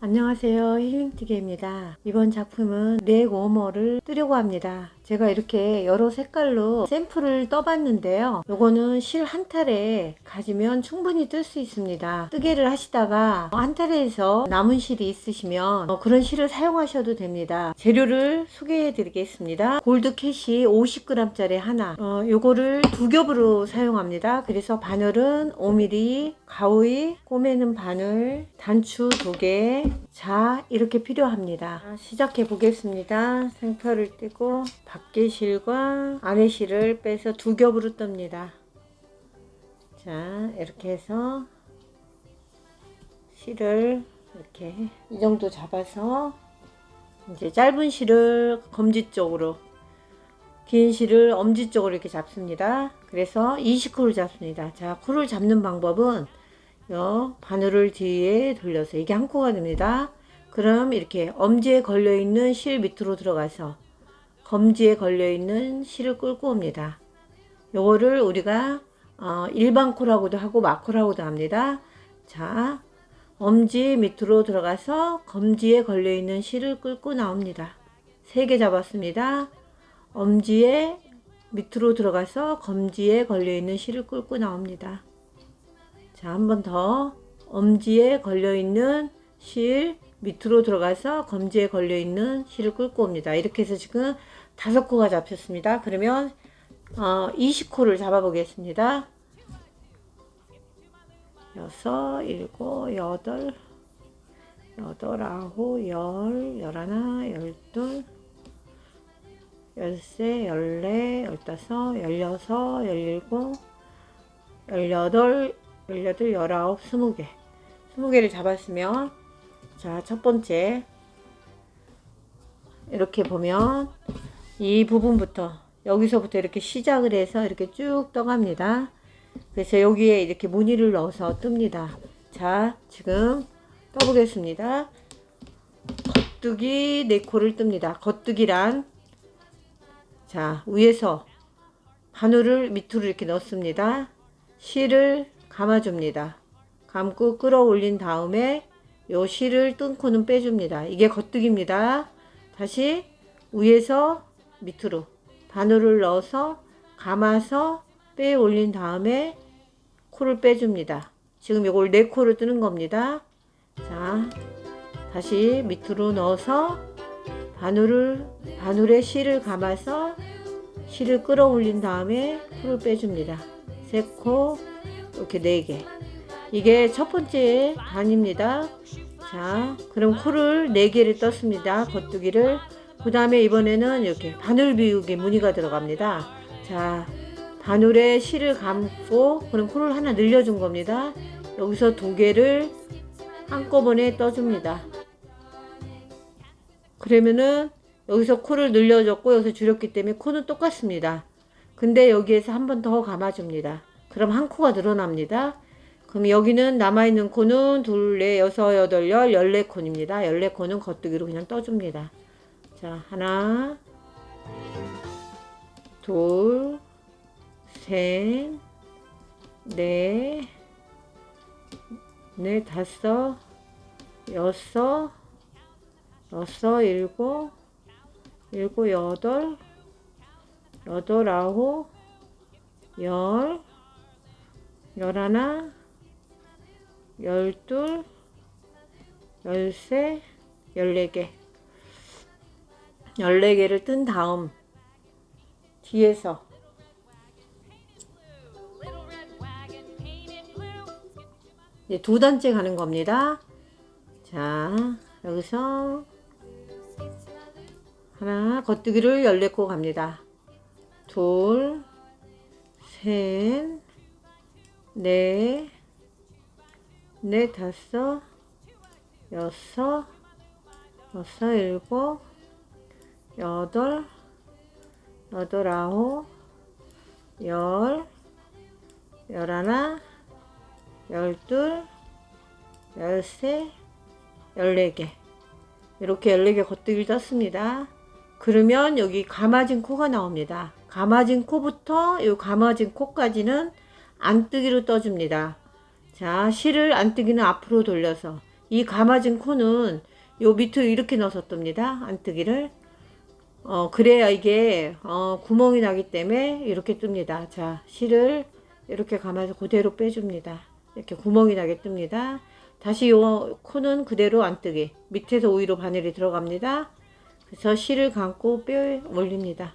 안녕하세요. 힐링티게입니다. 이번 작품은 넥 워머를 뜨려고 합니다 제가 이렇게 여러 색깔로 샘플을 떠봤는데요. 요거는 실 한 탈에 가지면 충분히 뜰 수 있습니다. 뜨개를 하시다가 한 탈에서 남은 실이 있으시면 어, 그런 실을 사용하셔도 됩니다. 재료를 소개해 드리겠습니다. 골드 캣이 50g짜리 하나. 어, 요거를 두 겹으로 사용합니다. 그래서 바늘은 5mm 가오이 꼬매는 바늘 단추 두개 자 이렇게 필요합니다. 자, 시작해 보겠습니다. 생표를 떼고 밖에 실과 안에 실을 빼서 두 겹으로 뜹니다. 자 이렇게 해서 실을 이렇게 이 정도 잡아서 이제 짧은 실을 검지 쪽으로 긴 실을 엄지 쪽으로 이렇게 잡습니다. 그래서 20코를 잡습니다. 자 코를 잡는 방법은 요 바늘을 뒤에 돌려서 이게 한 코가 됩니다. 그럼 이렇게 엄지에 걸려 있는 실 밑으로 들어가서 검지에 걸려 있는 실을 끌고 옵니다. 요거를 우리가 어, 일반 코라고도 하고 마코라고도 합니다. 자, 엄지 밑으로 들어가서 검지에 걸려 있는 실을 끌고 나옵니다. 세개 잡았습니다. 엄지에 밑으로 들어가서 검지에 걸려 있는 실을 끌고 나옵니다. 자, 한 번 더. 엄지에 걸려 있는 실 밑으로 들어가서 검지에 걸려 있는 실을 끌고 옵니다. 이렇게 해서 지금 다섯 코가 잡혔습니다. 그러면 어, 20코를 잡아 보겠습니다. 여섯, 일곱, 여덟, 여덟, 아홉, 열, 열하나, 열둘, 열세, 열네, 열다섯, 열여섯, 열일곱, 열여덟, 18, 19, 20개. 20개를 잡았으면, 자, 첫 번째. 이렇게 보면, 이 부분부터, 여기서부터 이렇게 시작을 해서 이렇게 쭉 떠갑니다. 그래서 여기에 이렇게 무늬를 넣어서 뜹니다. 자, 지금 떠보겠습니다. 겉뜨기 4코를 뜹니다. 겉뜨기란, 자, 위에서 바늘을 밑으로 이렇게 넣습니다. 실을 감아줍니다. 감고 끌어올린 다음에 요 실을 뜬 코는 빼줍니다. 이게 겉뜨기입니다. 다시 위에서 밑으로 바늘을 넣어서 감아서 빼 올린 다음에 코를 빼줍니다. 지금 요걸 네 코를 뜨는 겁니다. 자, 다시 밑으로 넣어서 바늘을 바늘에 실을 감아서 실을 끌어올린 다음에 코를 빼줍니다. 세 코, 이렇게 네 개. 이게 첫 번째 단입니다. 자, 그럼 코를 네 개를 떴습니다. 겉두기를. 그 다음에 이번에는 이렇게 바늘 비우기 무늬가 들어갑니다. 자, 바늘에 실을 감고 그럼 코를 하나 늘려준 겁니다. 여기서 두 개를 한꺼번에 떠줍니다. 그러면은 여기서 코를 늘려줬고 여기서 줄였기 때문에 코는 똑같습니다. 근데 여기에서 한 번 더 감아줍니다. 그럼 한 코가 늘어납니다. 그럼 여기는 남아있는 코는 둘, 넷, 여섯, 여덟, 열, 열네 코입니다. 열네 코는 겉뜨기로 그냥 떠줍니다. 자, 하나, 둘, 셋, 넷, 넷, 다섯, 여섯, 여섯, 일곱, 일곱, 여덟, 여덟, 아홉, 열, 열하나, 열둘, 열세, 열네 개. 열네 개를 뜬 다음 뒤에서 이제 두 단째 가는 겁니다. 자, 여기서 하나 겉뜨기를 열네 코 갑니다. 둘, 셋, 넷, 넷, 다섯, 여섯, 여섯, 일곱, 여덟, 여덟, 아홉, 열, 열하나, 열둘, 열세, 열네 개. 이렇게 14개 겉뜨기를 떴습니다. 그러면 여기 감아진 코가 나옵니다. 감아진 코부터 이 감아진 코까지는 안뜨기로 떠줍니다. 자, 실을 안뜨기는 앞으로 돌려서 이 감아진 코는 요 밑으로 이렇게 넣어서 뜹니다. 안뜨기를. 어, 그래야 이게 어, 구멍이 나기 때문에 이렇게 뜹니다. 자, 실을 이렇게 감아서 그대로 빼줍니다. 이렇게 구멍이 나게 뜹니다. 다시 요 코는 그대로 안뜨기. 밑에서 오히려 바늘이 들어갑니다. 그래서 실을 감고 빼 올립니다.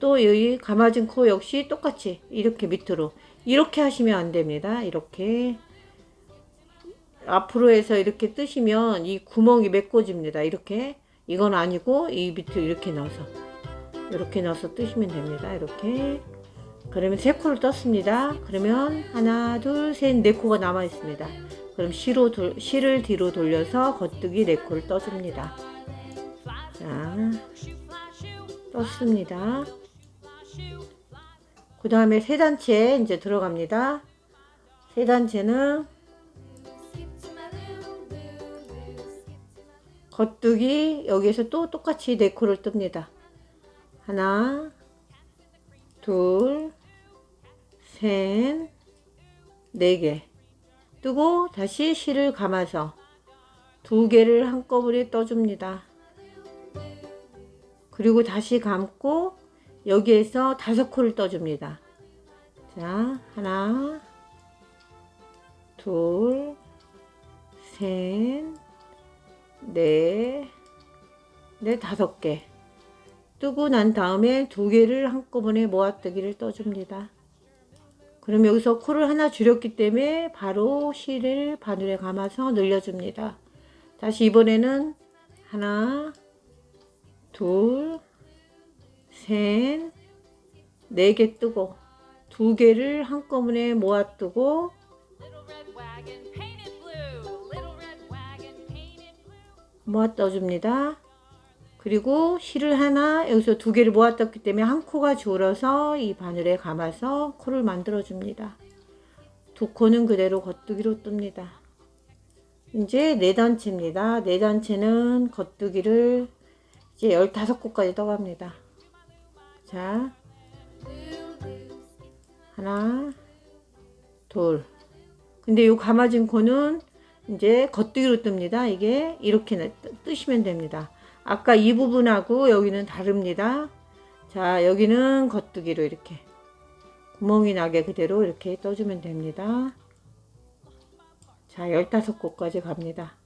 또 여기 감아진 코 역시 똑같이 이렇게 밑으로 이렇게 하시면 안 됩니다. 이렇게 앞으로 해서 이렇게 뜨시면 이 구멍이 메꿔집니다. 이렇게 이건 아니고 이 밑으로 이렇게 넣어서 이렇게 넣어서 뜨시면 됩니다. 이렇게 그러면 세 코를 떴습니다. 그러면 하나 둘셋네 코가 남아 있습니다. 그럼 실로 돌, 실을 뒤로 돌려서 겉뜨기 네 코를 떠줍니다. 자 떴습니다. 그 다음에 세 단체 이제 들어갑니다. 세 단체는 겉뜨기 여기에서 또 똑같이 네 코를 뜹니다. 하나, 둘, 셋, 네 개. 뜨고 다시 실을 감아서 두 개를 한꺼번에 떠줍니다. 그리고 다시 감고 여기에서 다섯 코를 떠줍니다. 자, 하나, 둘, 셋, 넷, 네, 다섯 개. 뜨고 난 다음에 두 개를 한꺼번에 모아뜨기를 떠줍니다. 그럼 여기서 코를 하나 줄였기 때문에 바로 실을 바늘에 감아서 늘려줍니다. 다시 이번에는 하나, 둘, 셋, 네 개 뜨고 두 개를 한꺼번에 모아 뜨고. 모아 떠줍니다. 그리고 실을 하나 여기서 두 개를 모아 떴기 때문에 한 코가 줄어서 이 바늘에 감아서 코를 만들어 줍니다. 두 코는 그대로 겉뜨기로 뜹니다. 이제 네 단체입니다. 네 단체는 겉뜨기를 이제 15코까지 떠갑니다. 자, 하나, 둘. 근데 요 감아진 코는 이제 겉뜨기로 뜹니다. 이게 이렇게 뜨- 뜨시면 됩니다. 아까 이 부분하고 여기는 다릅니다. 자, 여기는 겉뜨기로 이렇게 구멍이 나게 그대로 이렇게 떠주면 됩니다. 자, 15코까지 갑니다.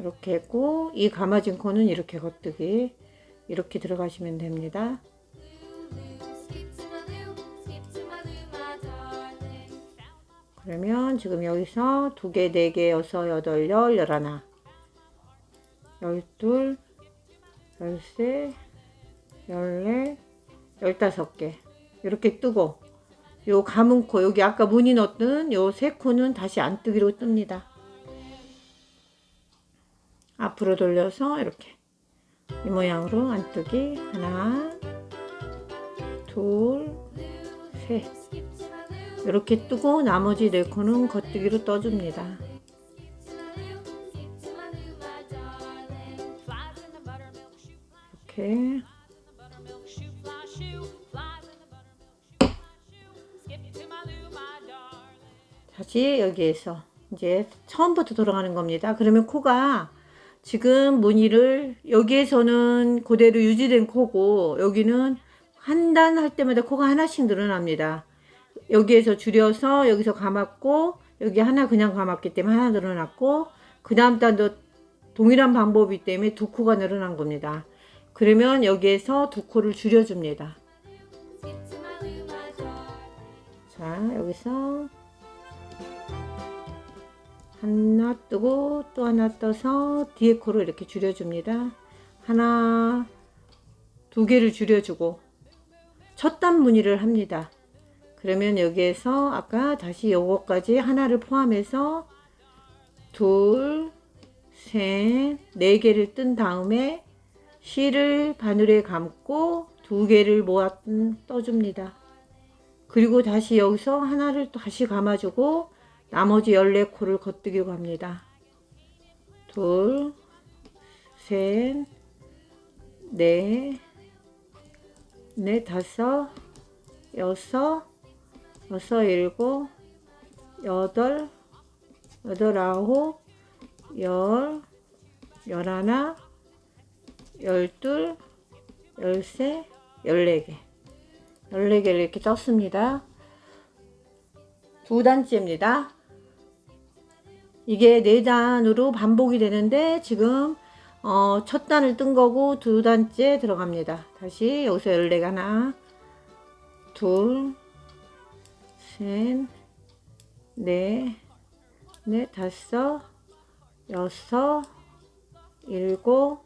이렇게 했고 이 감아진 코는 이렇게 겉뜨기 이렇게 들어가시면 됩니다. 그러면 지금 여기서 두 개, 네 개, 여섯, 여덟, 열, 열하나, 열둘, 열세, 열네, 열다섯 개 이렇게 뜨고 요 감은 코 여기 아까 무늬 넣었던 요 세 코는 다시 안 뜨기로 뜹니다. 앞으로 돌려서 이렇게 이 모양으로 안 뜨기 하나, 둘, 셋. 이렇게 뜨고 나머지 네 코는 겉뜨기로 떠줍니다. 이렇게. 다시 여기에서 이제 처음부터 돌아가는 겁니다. 그러면 코가 지금 무늬를 여기에서는 그대로 유지된 코고 여기는 한 단 할 때마다 코가 하나씩 늘어납니다. 여기에서 줄여서 여기서 감았고 여기 하나 그냥 감았기 때문에 하나 늘어났고 그 다음 단도 동일한 방법이기 때문에 두 코가 늘어난 겁니다. 그러면 여기에서 두 코를 줄여줍니다. 자 여기서 하나 뜨고 또 하나 떠서 뒤에 코를 이렇게 줄여줍니다. 하나 두 개를 줄여주고 첫 단 무늬를 합니다. 그러면 여기에서 아까 다시 요거까지 하나를 포함해서 둘, 셋, 네 개를 뜬 다음에 실을 바늘에 감고 두 개를 모아 떠줍니다. 그리고 다시 여기서 하나를 또 다시 감아주고 나머지 14코를 겉뜨기로 갑니다. 둘, 셋, 넷, 넷, 다섯, 여섯, 여섯, 일곱, 여덟, 여덟, 아홉, 열, 열하나, 열둘, 열세, 열네 개. 열네 개를 이렇게 떴습니다. 두 단째입니다. 이게 네 단으로 반복이 되는데 지금 어, 첫 단을 뜬 거고 두 단째 들어갑니다. 다시 여기서 14개 하나, 둘, 셋, 넷, 넷, 다섯, 여섯, 일곱,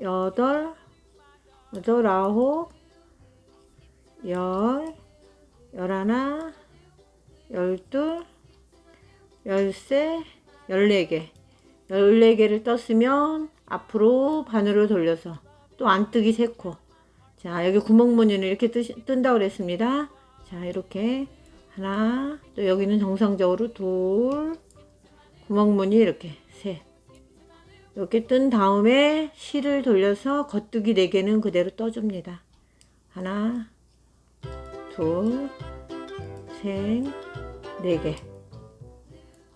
여덟, 여덟, 아홉, 열, 열하나, 열세, 열네 개. 14개를 떴으면 앞으로 반으로 돌려서 또 안 뜨기 3코. 자, 여기 구멍무늬는 이렇게 뜨, 뜬다고 그랬습니다. 자, 이렇게 하나, 또 여기는 정상적으로 둘, 구멍무늬 이렇게 셋. 이렇게 뜬 다음에 실을 돌려서 겉뜨기 4개는 그대로 떠줍니다. 하나, 둘, 셋, 네 개.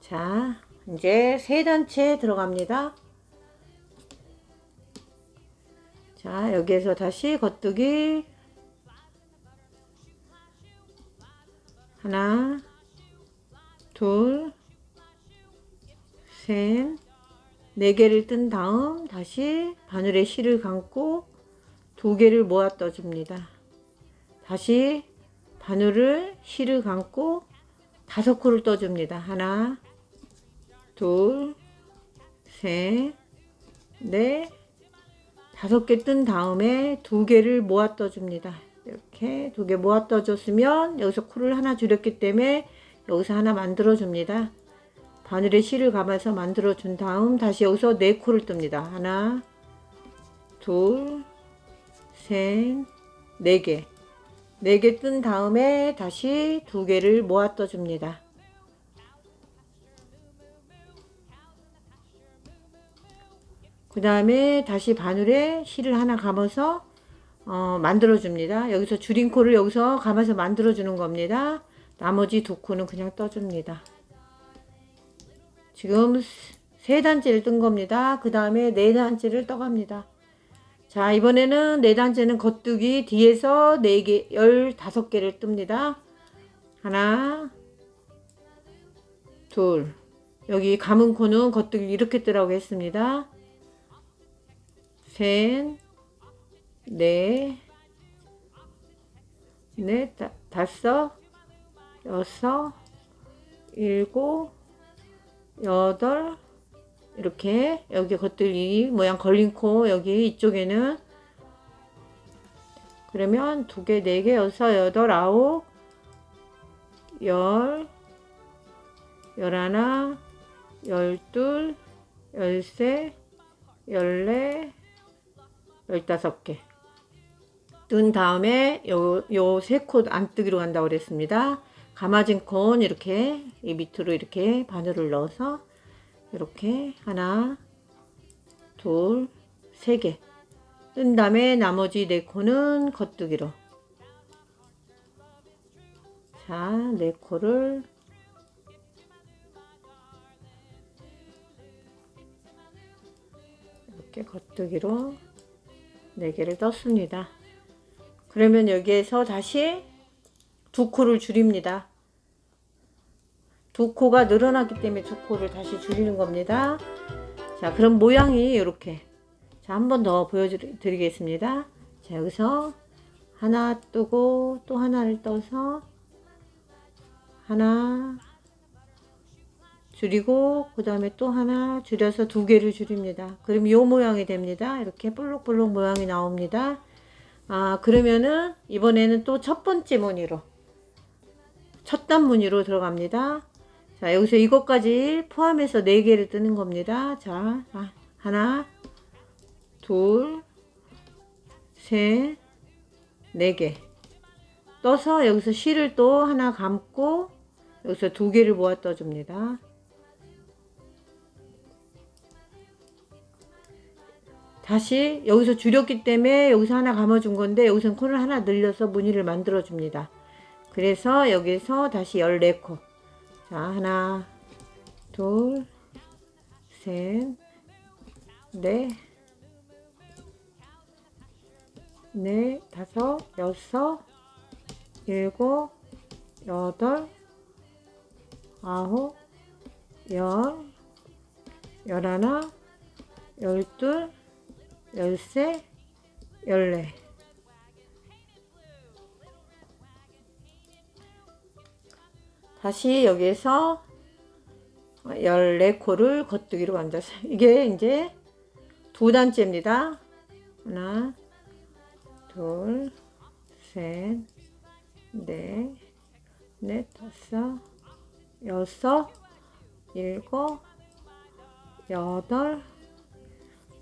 자, 이제 세 단체 들어갑니다. 자, 여기에서 다시 겉뜨기 하나, 둘, 셋, 네 개를 뜬 다음 다시 바늘에 실을 감고 두 개를 모아 떠줍니다. 다시 바늘을 실을 감고 다섯 코를 떠줍니다. 하나, 둘, 셋, 넷, 다섯 개 뜬 다음에 두 개를 모아 떠줍니다. 이렇게 두 개 모아 떠줬으면 여기서 코를 하나 줄였기 때문에 여기서 하나 만들어 줍니다. 바늘에 실을 감아서 만들어 준 다음 다시 여기서 네 코를 뜹니다. 하나, 둘, 셋, 네 개. 네 개 뜬 다음에 다시 두 개를 모아 떠줍니다. 그 다음에 다시 바늘에 실을 하나 감아서 어, 만들어 줍니다. 여기서 줄인 코를 여기서 감아서 만들어 주는 겁니다. 나머지 두 코는 그냥 떠줍니다. 지금 세 단째를 뜬 겁니다. 그 다음에 네 단째를 떠갑니다. 자, 이번에는 네 단째는 겉뜨기 뒤에서 네 개, 열다섯 개를 뜹니다. 하나, 둘. 여기 감은 코는 겉뜨기 이렇게 뜨라고 했습니다. 셋, 넷, 넷, 다, 다섯, 여섯, 일곱, 여덟, 이렇게 여기 겉들이 모양 걸린 코 여기 이쪽에는 그러면 두 개, 네 개, 여섯, 여덟, 아홉, 열, 열하나, 열둘, 열세, 열네, 열다섯 개. 뜬 다음에 요, 요 세 코 안 뜨기로 간다고 그랬습니다. 감아진 콘 이렇게 이 밑으로 이렇게 바늘을 넣어서 이렇게 하나, 둘, 세 개. 뜬 다음에 나머지 네 코는 겉뜨기로. 자, 네 코를 이렇게 겉뜨기로 네 개를 떴습니다. 그러면 여기에서 다시 두 코를 줄입니다. 두 코가 늘어났기 때문에 두 코를 다시 줄이는 겁니다. 자, 그럼 모양이 이렇게. 자, 한 번 더 보여드리겠습니다. 자, 여기서 하나 뜨고 또 하나를 떠서 하나 줄이고 그 다음에 또 하나 줄여서 두 개를 줄입니다. 그럼 이 모양이 됩니다. 이렇게 볼록볼록 모양이 나옵니다. 아 그러면은 이번에는 또 첫 번째 무늬로 첫 단 무늬로 들어갑니다. 자 여기서 이것까지 포함해서 네 개를 뜨는 겁니다. 자 아, 하나 둘셋네 개 떠서 여기서 실을 또 하나 감고 여기서 두 개를 모아 떠줍니다. 다시 여기서 줄였기 때문에 여기서 하나 감아준 건데 여기서 코를 하나 늘려서 무늬를 만들어 줍니다. 그래서 여기서 다시 14코. 자, 하나, 둘, 셋, 넷, 넷, 다섯, 여섯, 일곱, 여덟, 아홉, 열, 열하나, 열둘, 열세, 열네. 다시 여기에서 14코를 겉두기로 앉아서 이게 이제 두 단째입니다. 하나, 둘, 셋, 넷, 넷, 다섯, 여섯, 일곱, 여덟,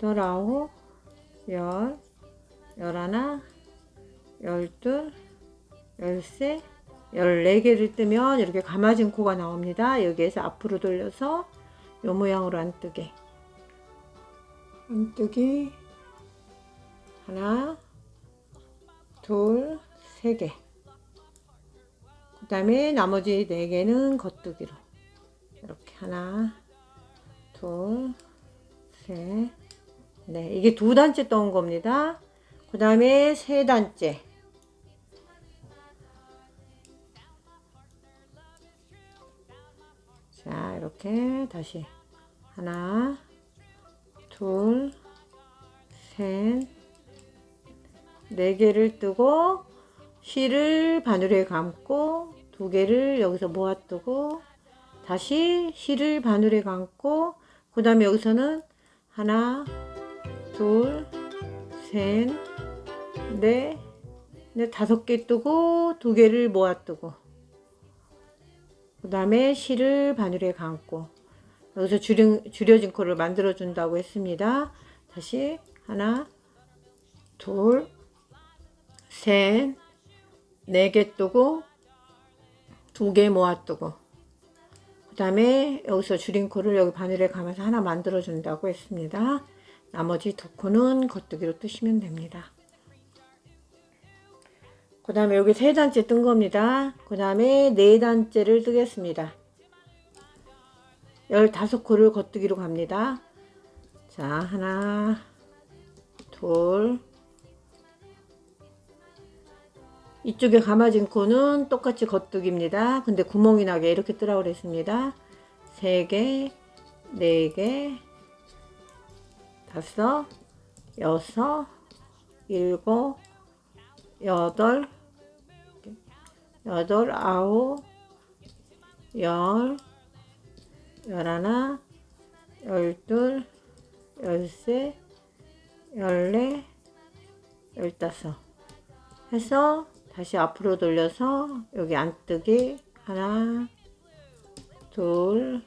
열아홉, 열, 열하나, 열둘, 열세, 열네 개를 뜨면 이렇게 감아진 코가 나옵니다. 여기에서 앞으로 돌려서 요 모양으로 안 뜨게. 안 뜨기 하나, 둘, 세 개. 그 다음에 나머지 네 개는 겉두기로 이렇게 하나, 둘, 셋, 네 이게 두 단째 떠온 겁니다. 그 다음에 세 단째. 자 이렇게 다시 하나, 둘, 셋, 네 개를 뜨고 실을 바늘에 감고 두 개를 여기서 모아두고 다시 실을 바늘에 감고 그 다음에 여기서는 하나 둘 셋넷 네, 다섯 개 뜨고 두 개를 모아두고. 그 다음에 실을 바늘에 감고. 여기서 줄여, 줄여진 코를 만들어 준다고 했습니다. 다시 하나 둘 셋, 네 개 뜨고 두 개 모아두고. 그 다음에 여기서 줄인 코를 여기 바늘에 감아서 하나 만들어 준다고 했습니다. 나머지 두 코는 겉두기로 뜨시면 됩니다. 그 다음에 여기 세 단째 뜬 겁니다. 그 다음에 네 단째를 뜨겠습니다. 15코를 겉두기로 갑니다. 자, 하나, 둘, 이쪽에 감아진 코는 똑같이 겉두기입니다. 근데 구멍이 나게 이렇게 뜨라고 그랬습니다. 3개, 4개, 다섯, 여섯, 일곱, 여덟, 여덟, 아홉, 열, 열하나, 열둘, 열세, 열네, 열다섯. 해서 다시 앞으로 돌려서 여기 안뜨기 하나 둘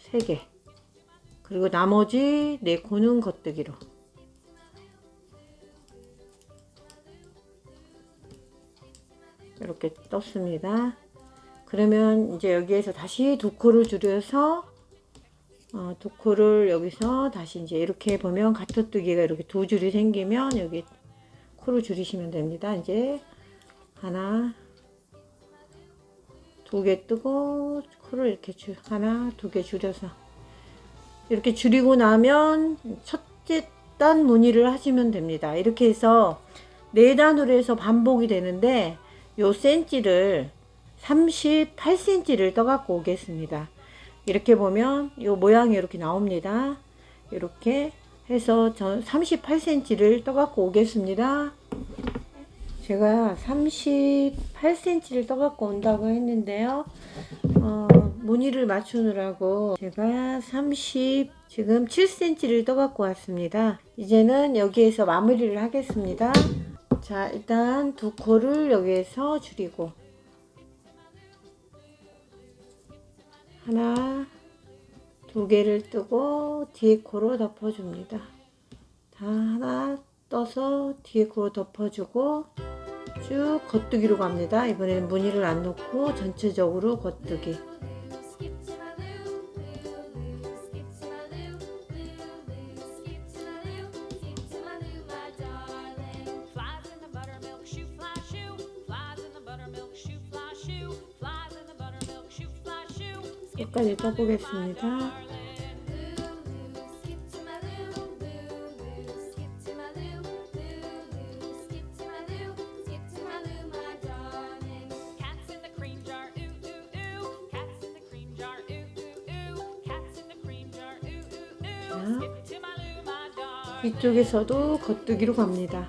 세 개 그리고 나머지 네 코는 겉뜨기로. 이렇게 떴습니다. 그러면 이제 여기에서 다시 두 코를 줄여서 어, 두 코를 여기서 다시 이제 이렇게 보면 가토뜨기가 이렇게 두 줄이 생기면 여기 코를 줄이시면 됩니다. 이제 하나 두 개 뜨고 코를 이렇게 줄 하나 두 개 줄여서 이렇게 줄이고 나면 첫째 단 무늬를 하시면 됩니다. 이렇게 해서 네 단으로 해서 반복이 되는데 요 센치를 38cm를 떠 갖고 오겠습니다. 이렇게 보면 요 모양이 이렇게 나옵니다. 이렇게 해서 저 38cm를 떠 갖고 오겠습니다 제가 38cm를 떠갖고 온다고 했는데요. 어, 무늬를 맞추느라고 제가 30 지금 7cm를 떠갖고 왔습니다. 이제는 여기에서 마무리를 하겠습니다. 자, 일단 두 코를 여기에서 줄이고 하나 두 개를 뜨고 뒤에 코로 덮어줍니다. 다 하나 떠서 뒤에 코로 덮어주고 쭉 겉뜨기로 갑니다. 이번에는 무늬를 안 넣고 전체적으로 겉뜨기. 끝까지 떠보겠습니다. 이쪽에서도 겉뜨기로 갑니다.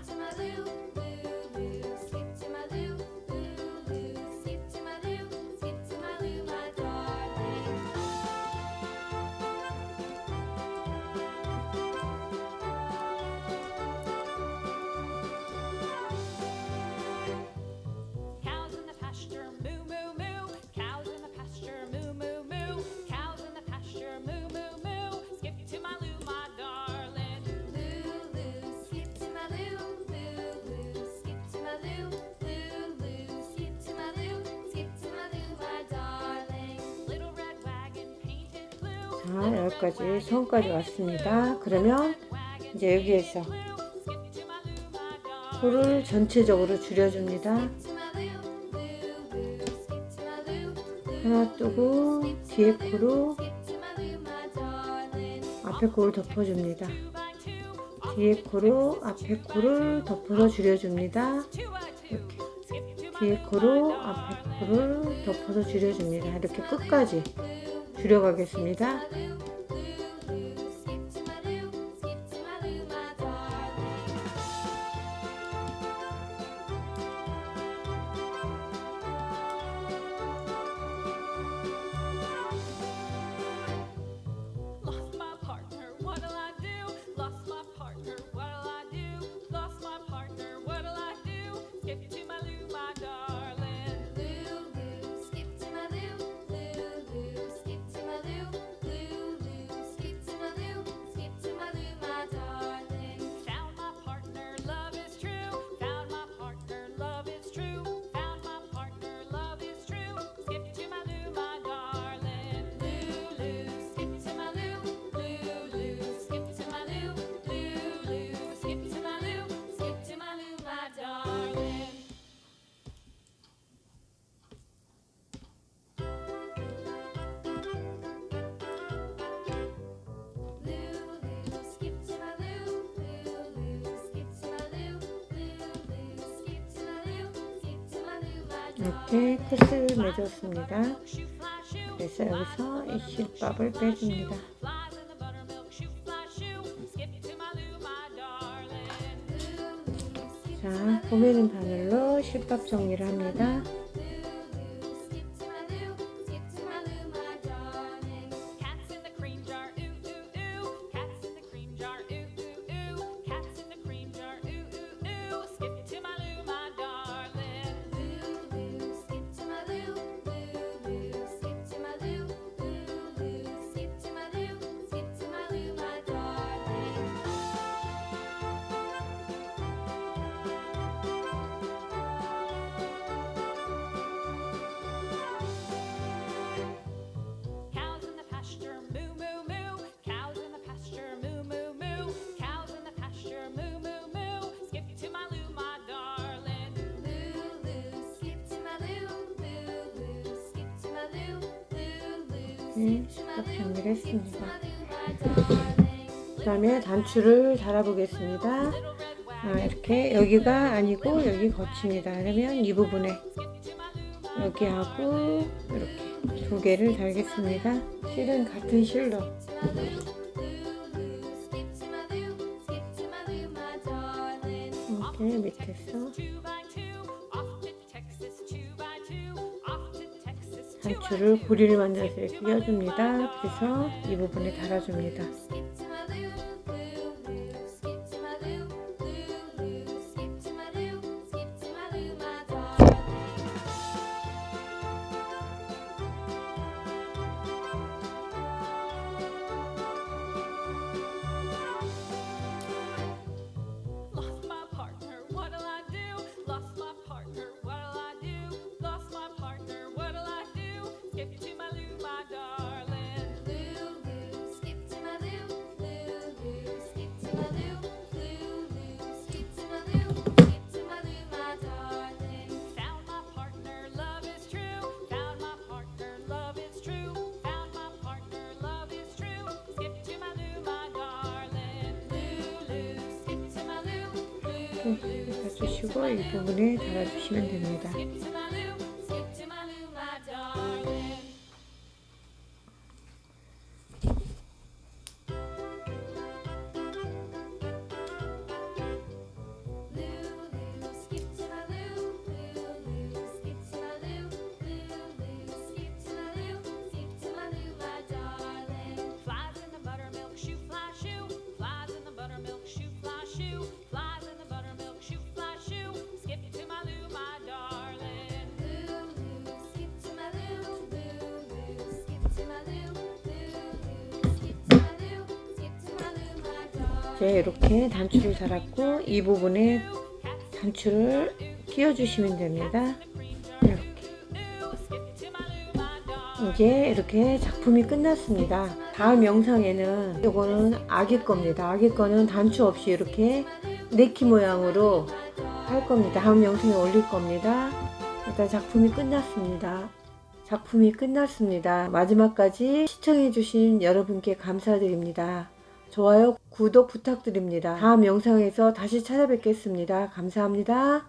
자 여기까지 손까지 왔습니다. 그러면 이제 여기에서 코를 전체적으로 줄여줍니다. 하나 뜨고 뒤에 코로 앞에 코를 덮어줍니다. 뒤에 코로 앞에 코를 덮어서 줄여줍니다. 이렇게. 뒤에 코로 앞에 코를 덮어서 줄여줍니다. 이렇게 끝까지. 줄여가겠습니다. 이렇게 코스를 맺었습니다. 그래서 여기서 이 실밥을 빼줍니다. 자, 봄에는 바늘로 실밥 정리를 합니다. 네, 이렇게 정리를 했습니다. 그 다음에 단추를 달아보겠습니다. 아, 이렇게 여기가 아니고 여기 거칩니다. 그러면 이 부분에 여기하고 이렇게 두 개를 달겠습니다. 실은 같은 실로 이렇게 밑에서 줄을 고리를 만나서 이렇게 끼워줍니다. 그래서 이 부분에 달아줍니다. 이 부분에 달아주시면 됩니다. 이제 이렇게 단추를 달았고 이 부분에 단추를 끼워주시면 됩니다. 이렇게. 이제 이렇게 작품이 끝났습니다. 다음 영상에는 이거는 아기 겁니다. 아기 거는 단추 없이 이렇게 네키 모양으로 할 겁니다. 다음 영상에 올릴 겁니다. 일단 작품이 끝났습니다. 작품이 끝났습니다. 마지막까지 시청해주신 여러분께 감사드립니다. 좋아요, 구독 부탁드립니다. 다음 영상에서 다시 찾아뵙겠습니다. 감사합니다.